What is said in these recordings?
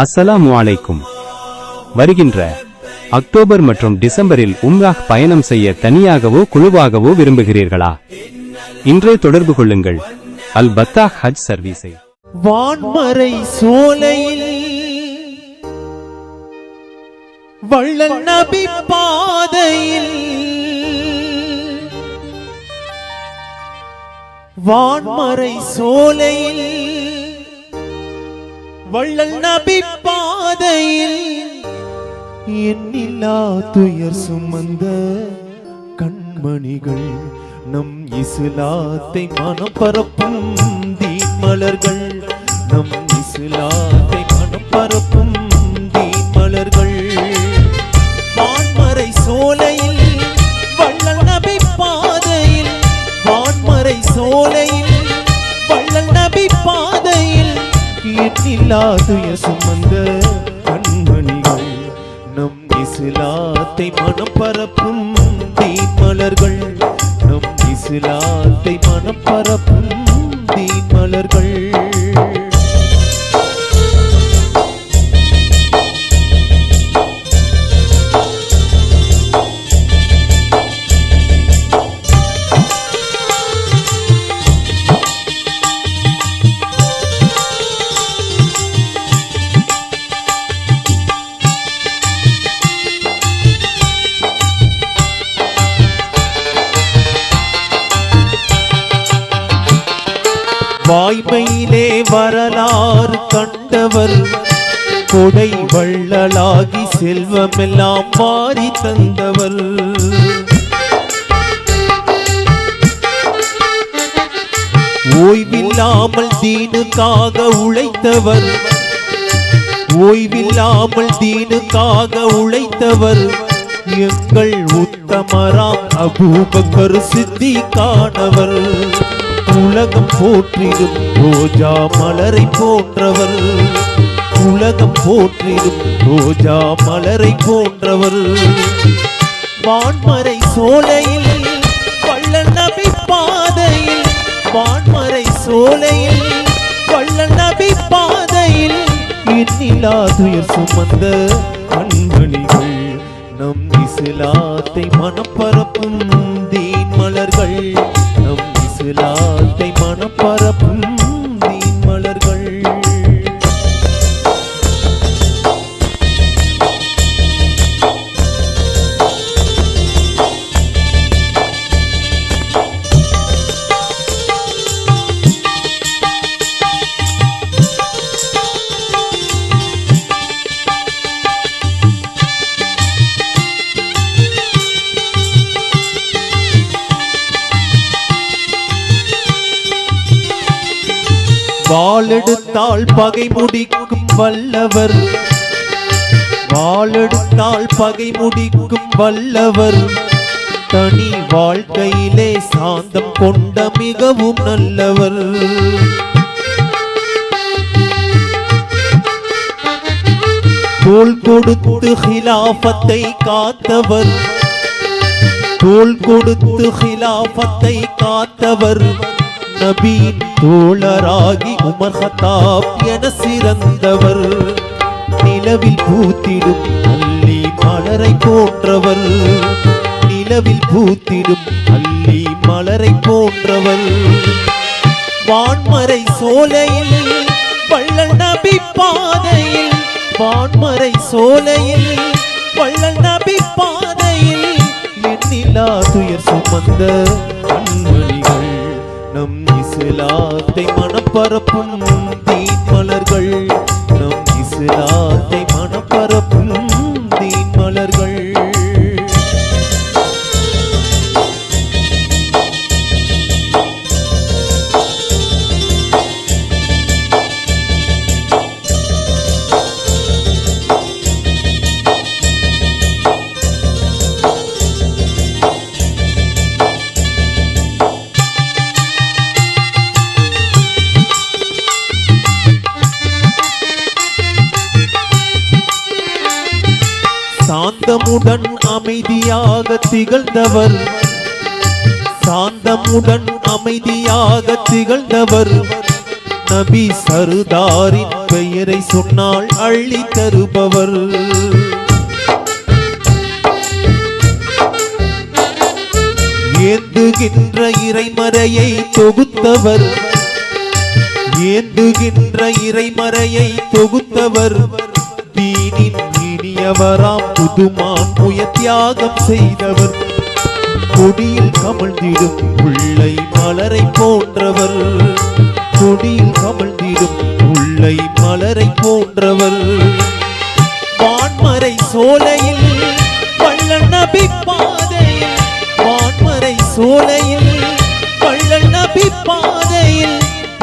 அஸ்ஸலாம் வலைக்கும் வருகின்ற அக்டோபர் மற்றும் டிசம்பரில் உம்ராஹ் பயணம் செய்ய தனியாகவோ குழுவாகவோ விரும்புகிறீர்களா? இன்றே தொடர்பு கொள்ளுங்கள். அல் பத்தா ஹஜ் சர்வீஸை. வான்மறை சோலையில் வள்ளல் நபி பாதையில் வான்மறை சோலையில் வள்ளல் நபி பாதையில் எண்ணில்லா துயர் சுமந்த கண்மணிகள் நம் இசுலாத்தை மனம் பரப்பும் தீன் மலர்கள் நம் இசுலாத்தை மனம் பரப்பும் எண்ணில்லா சுமந்த கண்மணிகள் நம் இஸ்லாத்தை மனம் பரப்பும் வாய்மையிலே வரலாறு கண்டவர். கொடை வள்ளலாகி செல்வமெல்லாம் மாறி தந்தவர். ஓய்வில்லாமல் தீனுக்காக உழைத்தவர். ஓய்வில்லாமல் தீனுக்காக உழைத்தவர். எங்கள் உத்தமராம் அபூபக்கர் சித்தி சித்திகானவர். உலகம் போற்றிடும் ரோஜா மலரை போன்றவர். உலகம் போற்றிடும் ரோஜா மலரை போன்றவர். வான்மறை சோலையில் வள்ள நபி பாதையில் வான்மறை சோலையில் வள்ள நபி பாதையில் எண்ணிலா துயர் சுமந்த கண்மணிகள் நம் இசிலாத்தை மனப்பரப்பும் தீன் மலர்கள். நம் வாளெடுத்தால் பகை முடிக்கும் வல்லவர். வாளெடுத்தால் பகை முடிக்கும் வல்லவர். தனி வாழ்க்கையிலே சாந்தம் கொண்ட மிகவும் நல்லவர். தோல் கொடுத்து ஹிலாபத்தை காத்தவர். தோல் கொடுத்து ஹிலாபத்தை காத்தவர். நபியின் தோழராகி உமர் ஹத்தாப் என சிறந்தவர். நிலவில் பூத்திடும் அள்ளி மலரை போன்றவர். நிலவில் பூத்திடும் அள்ளி மலரை போன்றவர். வான்மறை சோலையில் வள்ளல் நபி பாதையில் வான்மறை சோலையில் வள்ளல் நபி பாதையில் எண்ணிலா துயர் சுமந்த கண்மணிகள் நம் மனப்பரப்பும் சாந்தமுடன் அமைதியாக திகழ்ந்தவர். சாந்தமுடன் அமைதியாக திகழ்ந்தவர். நபி சருதாரின் பெயரை சொன்னால் அள்ளி தருபவர். ஏந்துகின்ற இறைமறையை தொகுத்தவர். ஏந்துகின்ற இறைமறையை தொகுத்தவர். தீனின் புண்ணியவராம் புதுமாம் புய தியாகம் செய்தவர். கொடியில் கமழ்ந்திடும் உள்ளை மலரை போன்றவர். கொடியில் கமழ்ந்திடும் உள்ளை மலரை போன்றவர். வான்மறை சோலையில் வள்ளல் நபி பாதையில் வான்மறை சோலையில் வள்ளல் நபி பாதையில்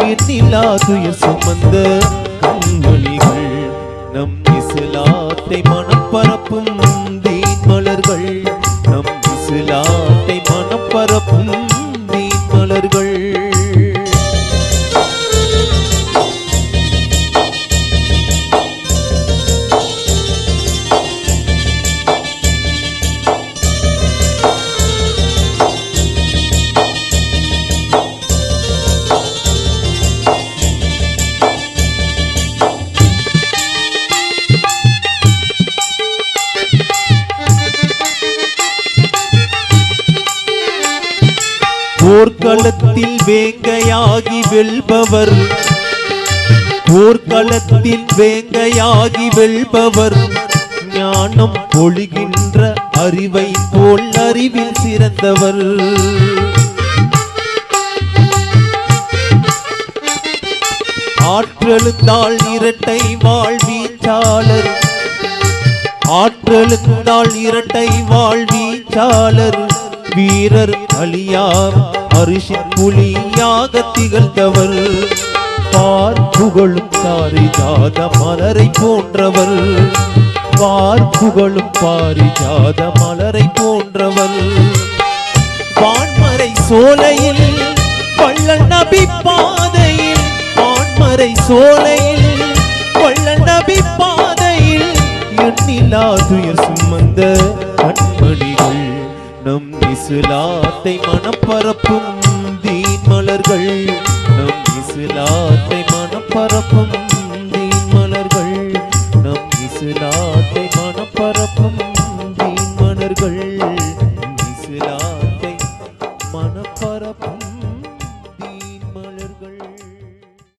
எண்ணிலா துயர் சுமந்த கண்மணிகள் நம் வார்த்தை மனம் பரப்பும் போர்க்களத்தில் வேங்கையாகி வெல்பவர். போர்க்களத்தில் வேங்கையாகி வெல்பவர். ஞானம் பொழிகின்ற அறிவை போல் அறிவில் சிறந்தவர். ஆற்றலுந்தாள் இரட்டை வாழ்வீச்சாளர். ஆற்றலுந்தாள் இரட்டை வாழ்வீச்சாளர். வீரர் அழியார் அரிசி புலியாக திகழ்ந்தவர். பார் புகழும் பாரிஜாத மலரை போன்றவர். பார் புகழும் பாரிஜாத மலரை போன்றவர். வான்மறை சோலையில் வள்ளல் நபி பாதையில் வான்மறை சோலையில் வள்ளல் நபி பாதையில் எண்ணிலா துயர் சுமந்த கண்மணிகள். நம் இசுலாத்தை மனம் தீன் மலர்கள் நம் இஸ்லாத்தை மனப்பரப்பும் பரப்பும்